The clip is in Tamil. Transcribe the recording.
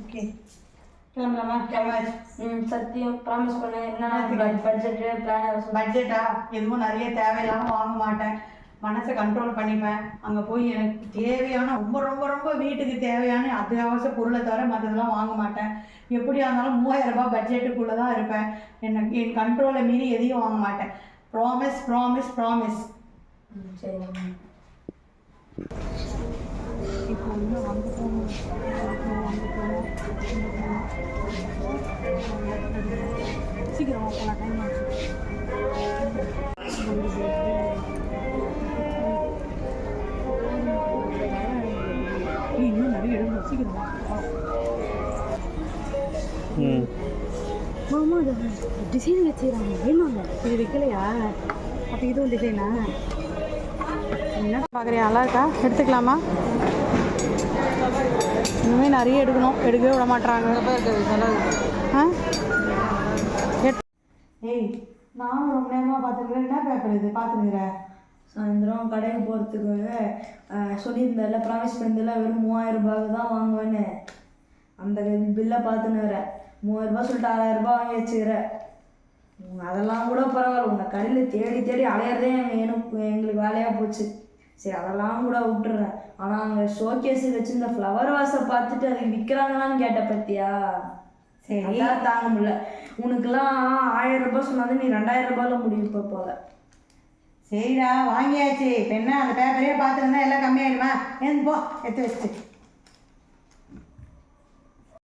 ஓகே. கிளம்பலாமா? கிளம்பாச்சு ம் சத்தியம். ப்ராமிஸ் பண்ண என்ன பட்ஜெட்டு பிளான் பட்ஜெட்டா எதுவும் நிறைய தேவையில்லாம வாங்க மாட்டேன். மனசை கண்ட்ரோல் பண்ணிப்பேன். அங்கே போய் எனக்கு தேவையான ரொம்ப ரொம்ப ரொம்ப வீட்டுக்கு தேவையான அத்தியாவசிய பொருளை தவிர மற்றதெல்லாம் வாங்க மாட்டேன். எப்படியா இருந்தாலும் மூவாயிரம் ரூபாய் பட்ஜெட்டுக்குள்ளே தான் இருப்பேன். எனக்கு என் கண்ட்ரோலை மீறி எதையும் வாங்க மாட்டேன். ப்ராமிஸ் ப்ராமிஸ் ப்ராமிஸ் சரி. இப்போ வந்து அங்கே சீக்கிரம் போகலாம் டைம் ஆச்சு. இன்னும் நிறைய எடுக்கணும் சீக்கிரம் மாமா அது டிசைன் வச்சுக்கிறாங்க. வேணுங்க இது வைக்கலையா? அப்போ இதுவும் டிசைனா என்ன பார்க்குறேன் நல்லா இருக்கா? எடுத்துக்கலாமா? இனிமேல் நிறைய எடுக்கணும். எடுக்கவே விட மாட்டாங்க ஆ? ஏய் நானும் ரொம்ப நேரமாக பார்த்துருக்கேன். என்ன பேப்பர் இது? பார்த்துருக்குறேன் சாயந்தரம் கடைக்கு போகிறதுக்கு சொல்லியிருந்தேன்ல ப்ராமிஸ் பண்ணியிருந்தல வெறும் மூவாயிரம் ரூபாய்க்கு தான் வாங்குவேன்னு. அந்த பில்லை பார்த்துன்னு மூவாயிரம் ரூபாய் சொல்லிட்டு ஆறாயிரம் ரூபாய் வாங்கி வச்சுக்கிறேன் உம், அதெல்லாம் கூட பரவாயில்ல. உன்னை கடையில் தேடி தேடி அலையிறதே எங்கள் எனக்கு எங்களுக்கு வேலையாக போச்சு. சரி அதெல்லாம் கூட விட்டுறேன். ஆனால் அங்கே ஷோகேஸ் வச்சிருந்த ஃப்ளவர் வாஸை பார்த்துட்டு அது விற்கிறாங்களான்னு கேட்ட பத்தியா சரி. தாங்க முடியல. உனக்குலாம் ஆயிரம் ரூபாய் சொன்னாலும் நீ ரெண்டாயிரம் ரூபாயில முடிவு போல சரிடா வாங்கியாச்சு. இப்போ என்ன அந்த பேப்பரே பார்த்துருந்தா எல்லாம் கம்மியாயிடுமா? ஏன் போ எடுத்து வச்சுட்டு.